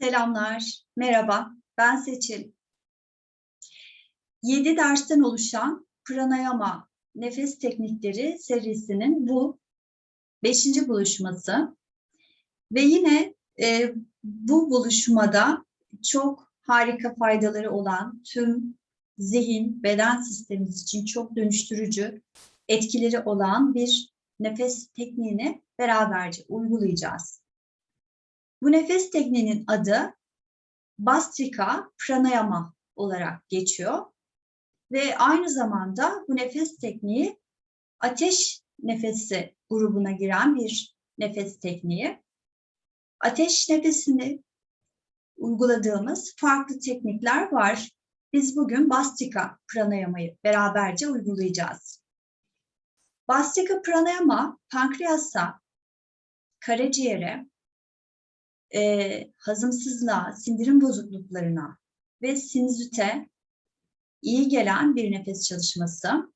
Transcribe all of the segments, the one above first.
Selamlar, merhaba. Ben Seçil. 7 dersten oluşan pranayama nefes teknikleri serisinin bu beşinci buluşması. Ve yine e, bu buluşmada çok harika faydaları olan tüm zihin, beden sistemimiz için çok dönüştürücü etkileri olan bir nefes tekniğini beraberce uygulayacağız. Bu nefes tekniğinin adı Bastrika Pranayama olarak geçiyor. Ve aynı zamanda bu nefes tekniği ateş nefesi grubuna giren bir nefes tekniği. Ateş nefesini uyguladığımız farklı teknikler var. Biz bugün Bastrika Pranayama'yı beraberce uygulayacağız. Bastrika Pranayama pankreasa, karaciğere, e, hazımsızlığa, sindirim bozukluklarına ve sinüzite iyi gelen bir nefes çalışması.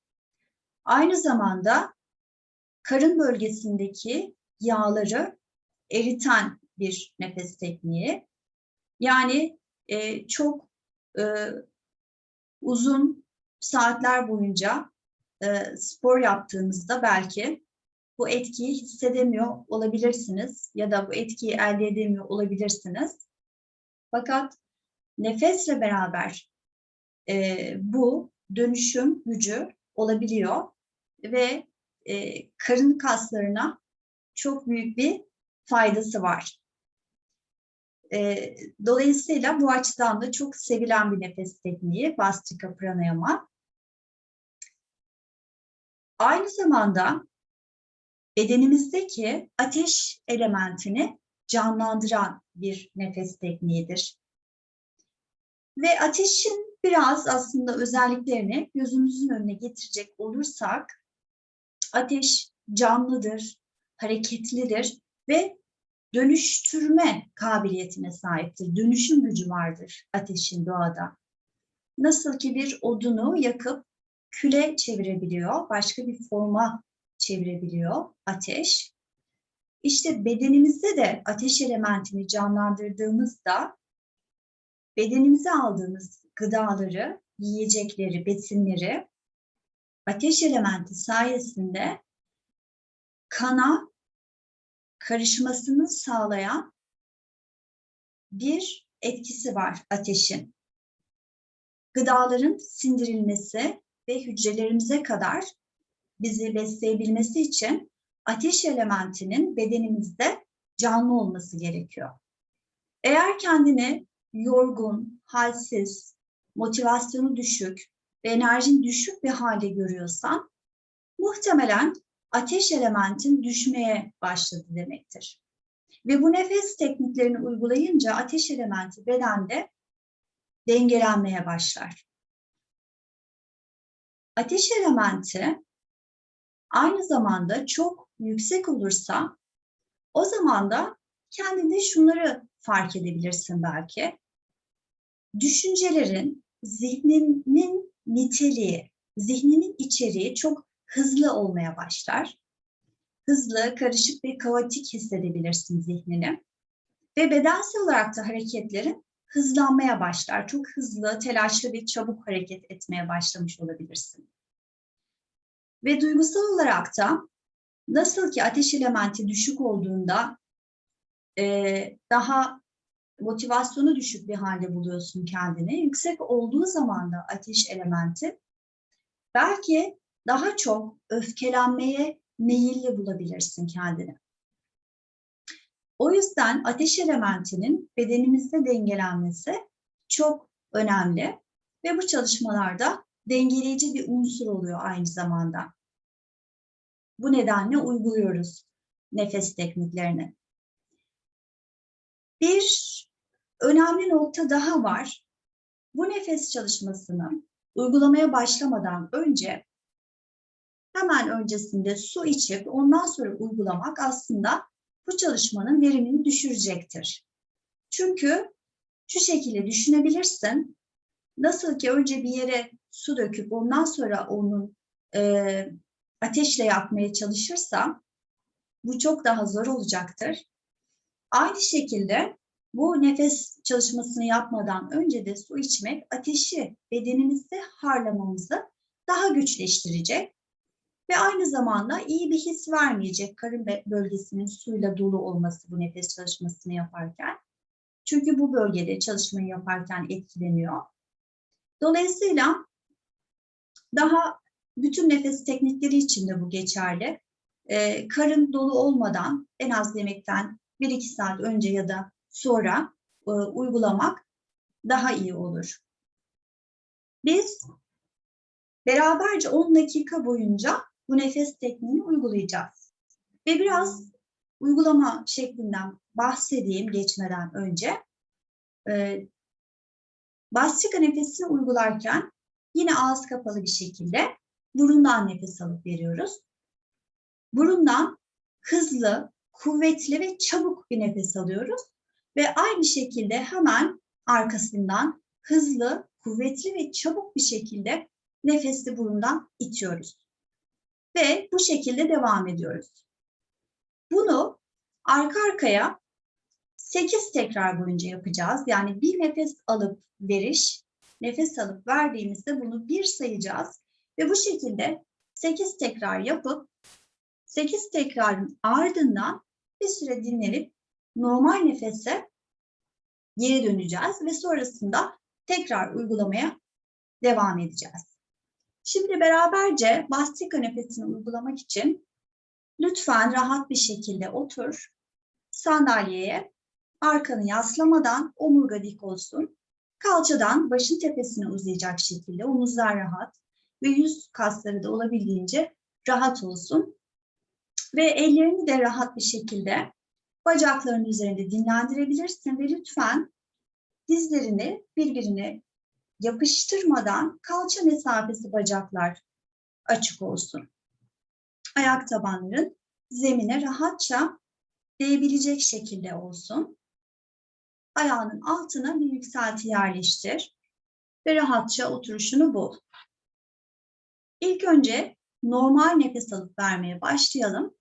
Aynı zamanda karın bölgesindeki yağları eriten bir nefes tekniği. Yani e, çok e, uzun saatler boyunca e, spor yaptığınızda belki bu etkiyi hissedemiyor olabilirsiniz ya da bu etkiyi elde edemiyor olabilirsiniz. Fakat nefesle beraber e, bu dönüşüm gücü olabiliyor ve e, karın kaslarına çok büyük bir faydası var. E, dolayısıyla bu açıdan da çok sevilen bir nefes tekniği Bastrika Pranayama. Aynı zamanda bedenimizdeki ateş elementini canlandıran bir nefes tekniğidir. Ve ateşin biraz aslında özelliklerini gözümüzün önüne getirecek olursak, ateş canlıdır, hareketlidir ve dönüştürme kabiliyetine sahiptir. Dönüşüm gücü vardır ateşin doğada. Nasıl ki bir odunu yakıp küle çevirebiliyor, başka bir forma çevirebiliyor ateş. İşte bedenimizde de ateş elementini canlandırdığımızda bedenimize aldığımız gıdaları, yiyecekleri, besinleri ateş elementi sayesinde kana karışmasını sağlayan bir etkisi var ateşin. Gıdaların sindirilmesi ve hücrelerimize kadar bizi besleyebilmesi için ateş elementinin bedenimizde canlı olması gerekiyor. Eğer kendini yorgun, halsiz, motivasyonu düşük ve enerjin düşük bir halde görüyorsan muhtemelen ateş elementin düşmeye başladı demektir. Ve bu nefes tekniklerini uygulayınca ateş elementi bedende dengelenmeye başlar. Ateş elementi aynı zamanda çok yüksek olursa o zaman da kendinde şunları fark edebilirsin belki. Düşüncelerin, zihninin niteliği, zihninin içeriği çok hızlı olmaya başlar. Hızlı, karışık ve kaotik hissedebilirsin zihnini. Ve bedensel olarak da hareketlerin hızlanmaya başlar. Çok hızlı, telaşlı ve çabuk hareket etmeye başlamış olabilirsin. Ve duygusal olarak da nasıl ki ateş elementi düşük olduğunda e, daha motivasyonu düşük bir halde buluyorsun kendini. Yüksek olduğu zaman da ateş elementi belki daha çok öfkelenmeye meyilli bulabilirsin kendini. O yüzden ateş elementinin bedenimizde dengelenmesi çok önemli ve bu çalışmalarda dengeleyici bir unsur oluyor aynı zamanda. Bu nedenle uyguluyoruz nefes tekniklerini. Bir önemli nokta daha var. Bu nefes çalışmasını uygulamaya başlamadan önce hemen öncesinde su içip ondan sonra uygulamak aslında bu çalışmanın verimini düşürecektir. Çünkü şu şekilde düşünebilirsin. Nasıl ki önce bir yere su döküp ondan sonra onun e, ateşle yakmaya çalışırsam bu çok daha zor olacaktır. Aynı şekilde Bu nefes çalışmasını yapmadan önce de su içmek ateşi bedenimizde harlamamızı daha güçleştirecek ve aynı zamanda iyi bir his vermeyecek karın bölgesinin suyla dolu olması bu nefes çalışmasını yaparken. Çünkü bu bölgede çalışmayı yaparken etkileniyor. Dolayısıyla daha bütün nefes teknikleri için de bu geçerli. Ee, karın dolu olmadan en az yemekten 1-2 saat önce ya da sonra e, uygulamak daha iyi olur. Biz beraberce 10 dakika boyunca bu nefes tekniğini uygulayacağız. Ve biraz uygulama şeklinden bahsedeyim geçmeden önce. Ee, Bastika nefesini uygularken yine ağız kapalı bir şekilde burundan nefes alıp veriyoruz. Burundan hızlı, kuvvetli ve çabuk bir nefes alıyoruz. Ve aynı şekilde hemen arkasından hızlı, kuvvetli ve çabuk bir şekilde nefesi burundan itiyoruz. Ve bu şekilde devam ediyoruz. Bunu arka arkaya 8 tekrar boyunca yapacağız. Yani bir nefes alıp veriş, nefes alıp verdiğimizde bunu bir sayacağız. Ve bu şekilde 8 tekrar yapıp 8 tekrarın ardından bir süre dinlenip normal nefese geri döneceğiz ve sonrasında tekrar uygulamaya devam edeceğiz. Şimdi beraberce Bastika nefesini uygulamak için lütfen rahat bir şekilde otur. Sandalyeye arkanı yaslamadan omurga dik olsun. Kalçadan başın tepesine uzayacak şekilde omuzlar rahat ve yüz kasları da olabildiğince rahat olsun. Ve ellerini de rahat bir şekilde bacakların üzerinde dinlendirebilirsin ve lütfen dizlerini birbirine yapıştırmadan kalça mesafesi bacaklar açık olsun. Ayak tabanların zemine rahatça değebilecek şekilde olsun. Ayağının altına bir yükselti yerleştir ve rahatça oturuşunu bul. İlk önce normal nefes alıp vermeye başlayalım.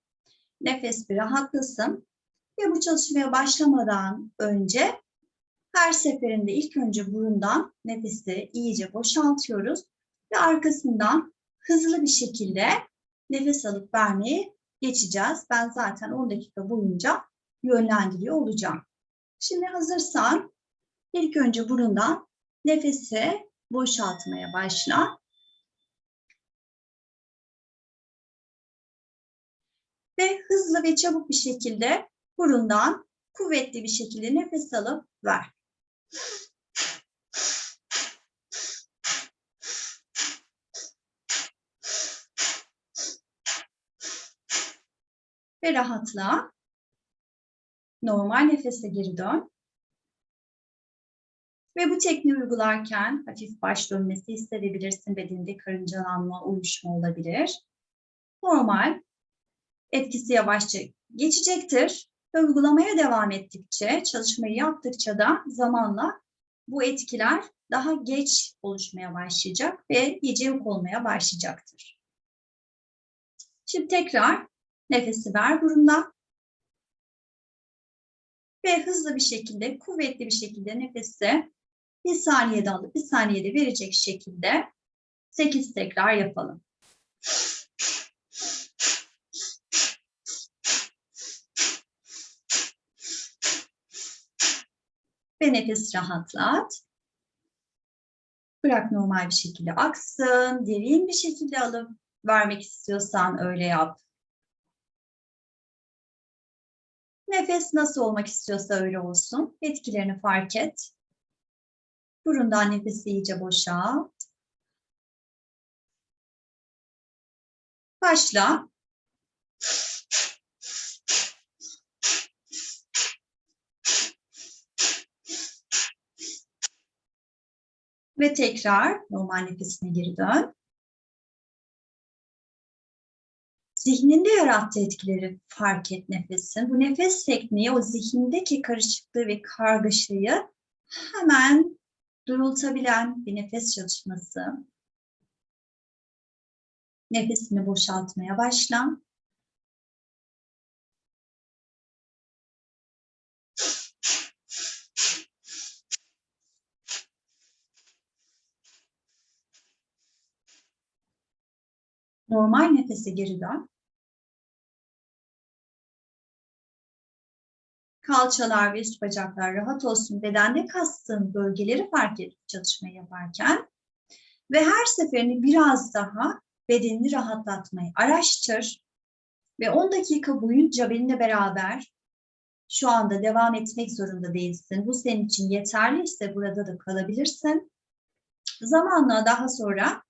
Nefes bir rahatlasın ve bu çalışmaya başlamadan önce her seferinde ilk önce burundan nefesi iyice boşaltıyoruz ve arkasından hızlı bir şekilde nefes alıp vermeye geçeceğiz. Ben zaten 10 dakika boyunca yönlendiriyor olacağım. Şimdi hazırsan ilk önce burundan nefesi boşaltmaya başla. Ve hızlı ve çabuk bir şekilde burundan kuvvetli bir şekilde nefes alıp ver. Ve rahatla. Normal nefese geri dön. Ve bu tekniği uygularken hafif baş dönmesi hissedebilirsin. Bedeninde karıncalanma, uyuşma olabilir. Normal. Etkisi yavaşça geçecektir. Ve uygulamaya devam ettikçe, çalışmayı yaptıkça da zamanla bu etkiler daha geç oluşmaya başlayacak ve iyice yok olmaya başlayacaktır. Şimdi tekrar nefesi ver burundan. Ve hızlı bir şekilde, kuvvetli bir şekilde nefesi bir saniyede alıp bir saniyede verecek şekilde 8 tekrar yapalım. Ve nefes rahatlat. Bırak normal bir şekilde aksın. Derin bir şekilde alıp vermek istiyorsan öyle yap. Nefes nasıl olmak istiyorsa öyle olsun. Etkilerini fark et. Burundan nefesi iyice boşalt. Başla. Ve tekrar normal nefesine geri dön. Zihninde yarattığı etkileri fark et nefesin. Bu nefes tekniği o zihindeki karışıklığı ve kargaşayı hemen durultabilen bir nefes çalışması. Nefesini boşaltmaya başla. Normal nefese geri dön. Kalçalar ve üst bacaklar rahat olsun. Bedende kastığın bölgeleri fark et çalışmayı yaparken. Ve her seferinde biraz daha bedenini rahatlatmayı araştır. Ve 10 dakika boyunca benimle beraber şu anda devam etmek zorunda değilsin. Bu senin için yeterliyse burada da kalabilirsin. Zamanla daha sonra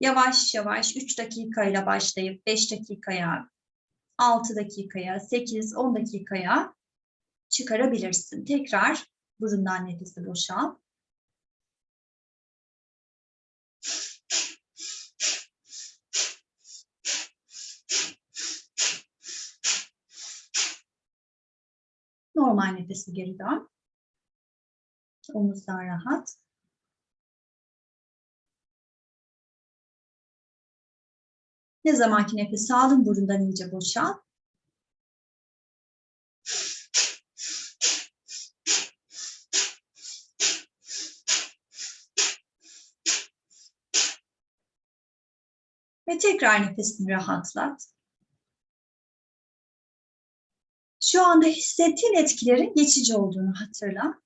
yavaş yavaş 3 dakikayla başlayıp 5 dakikaya, 6 dakikaya, 8, 10 dakikaya çıkarabilirsin. Tekrar burundan nefesi boşal. Normal nefesi geri dön. Omuzlar rahat. Ne zamanki nefes aldın burundan iyice boşal. Ve tekrar nefesini rahatlat. Şu anda hissettiğin etkilerin geçici olduğunu hatırla.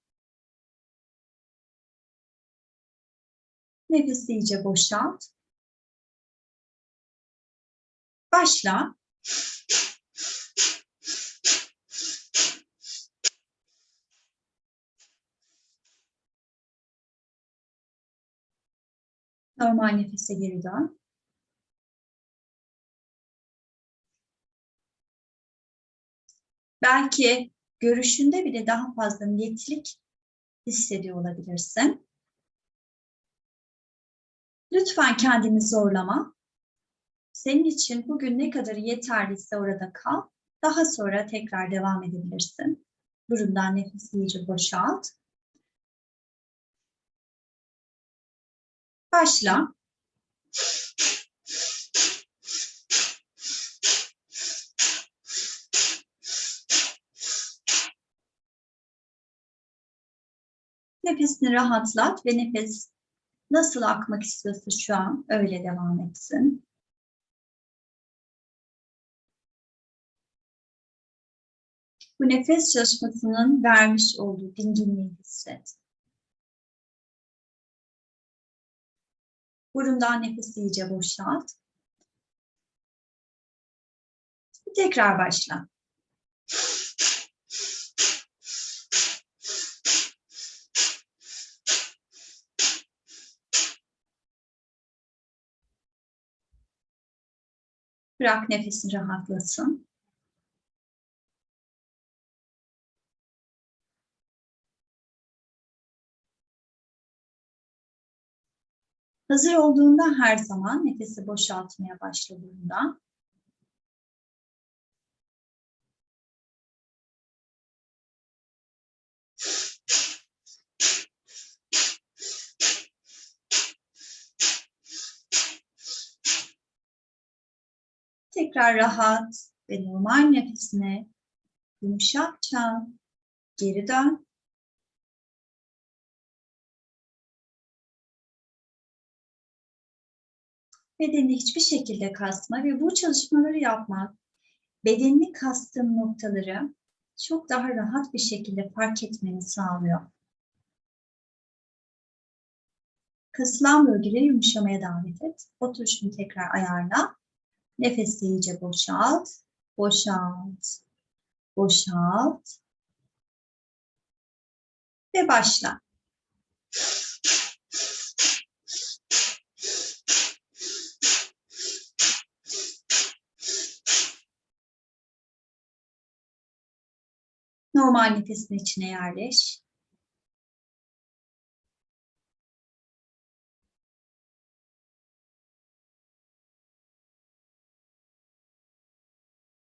Nefesi iyice boşalt. Başla. Normal nefese geri dön. Belki görüşünde bile daha fazla netlik hissediyor olabilirsin. Lütfen kendini zorlama. Senin için bugün ne kadar yeterliyse orada kal. Daha sonra tekrar devam edebilirsin. Burundan nefesi iyice boşalt. Başla. Nefesini rahatlat ve nefes nasıl akmak istiyorsa şu an öyle devam etsin. Bu nefes çalışmasının vermiş olduğu dinginliği hisset. Burundan nefesi iyice boşalt. Tekrar başla. Bırak nefesin rahatlasın. Hazır olduğunda her zaman nefesi boşaltmaya başladığında tekrar rahat ve normal nefesine yumuşakça geri dön. Bedeni hiçbir şekilde kasma ve bu çalışmaları yapmak bedenini kastığın noktaları çok daha rahat bir şekilde fark etmeni sağlıyor. Kasılan bölgeleri yumuşamaya davet et. Oturuşunu tekrar ayarla. Nefesi iyice boşalt, boşalt, boşalt ve başla. Normal nefesin içine yerleş.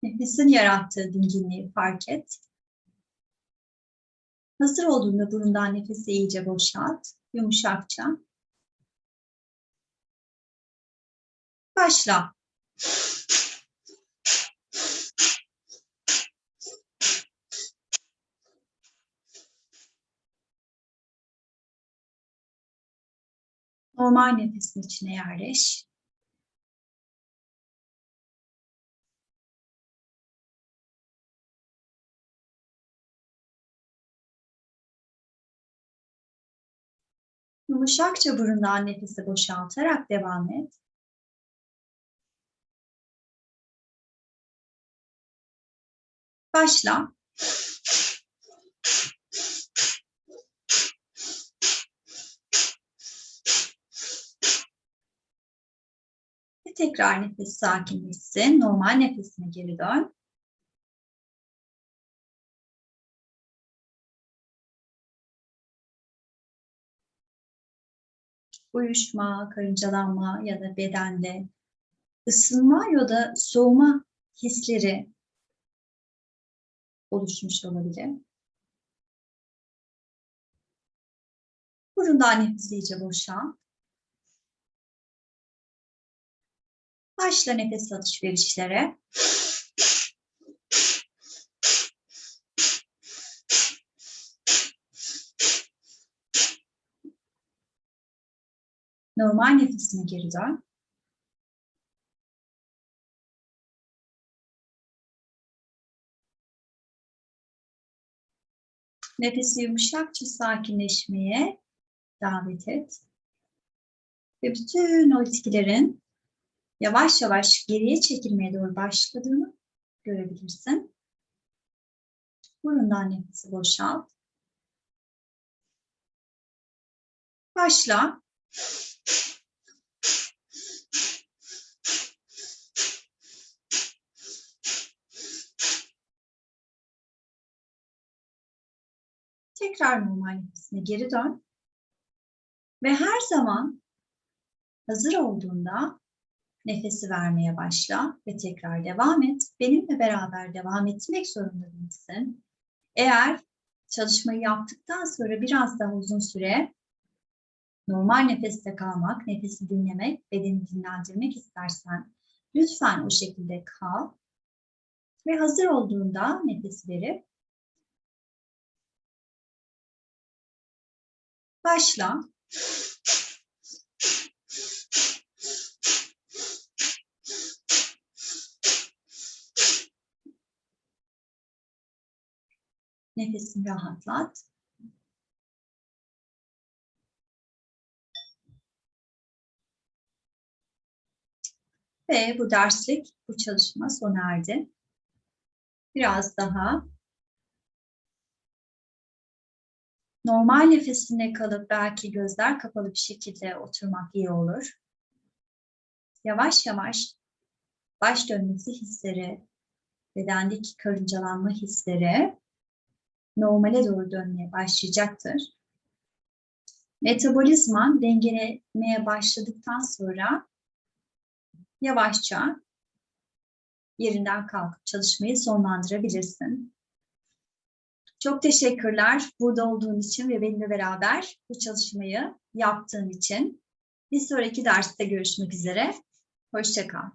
Nefesin yarattığı dinginliği fark et. Hazır olduğunda burundan nefesi iyice boşalt, yumuşakça. Başla. Normal nefesin içine yerleş. Yumuşakça burundan nefesi boşaltarak devam et. Başla. Ve tekrar nefes sakinleşsin. Normal nefesine geri dön. Uyuşma, karıncalanma ya da bedende ısınma ya da soğuma hisleri oluşmuş olabilir. Burundan nefes iyice boşalt. Başla nefes alışverişlere. Normal nefesine geri dön. Nefesi yumuşakça sakinleşmeye davet et. Ve bütün o etkilerin yavaş yavaş geriye çekilmeye doğru başladığını görebilirsin. Burundan nefesi boşalt. Başla. Tekrar normal nefesine geri dön. Ve her zaman hazır olduğunda nefesi vermeye başla ve tekrar devam et. Benimle beraber devam etmek zorunda değilsin. Eğer çalışmayı yaptıktan sonra biraz daha uzun süre normal nefeste kalmak, nefesi dinlemek, bedeni dinlendirmek istersen lütfen o şekilde kal. Ve hazır olduğunda nefes verip başla. Nefesini rahatlat. Ve bu derslik, bu çalışma sona erdi. Biraz daha normal nefesinde kalıp belki gözler kapalı bir şekilde oturmak iyi olur. Yavaş yavaş baş dönmesi hisleri, bedendeki karıncalanma hisleri normale doğru dönmeye başlayacaktır. Metabolizman dengelemeye başladıktan sonra yavaşça yerinden kalkıp çalışmayı sonlandırabilirsin. Çok teşekkürler burada olduğun için ve benimle beraber bu çalışmayı yaptığın için. Bir sonraki derste görüşmek üzere. Hoşçakal.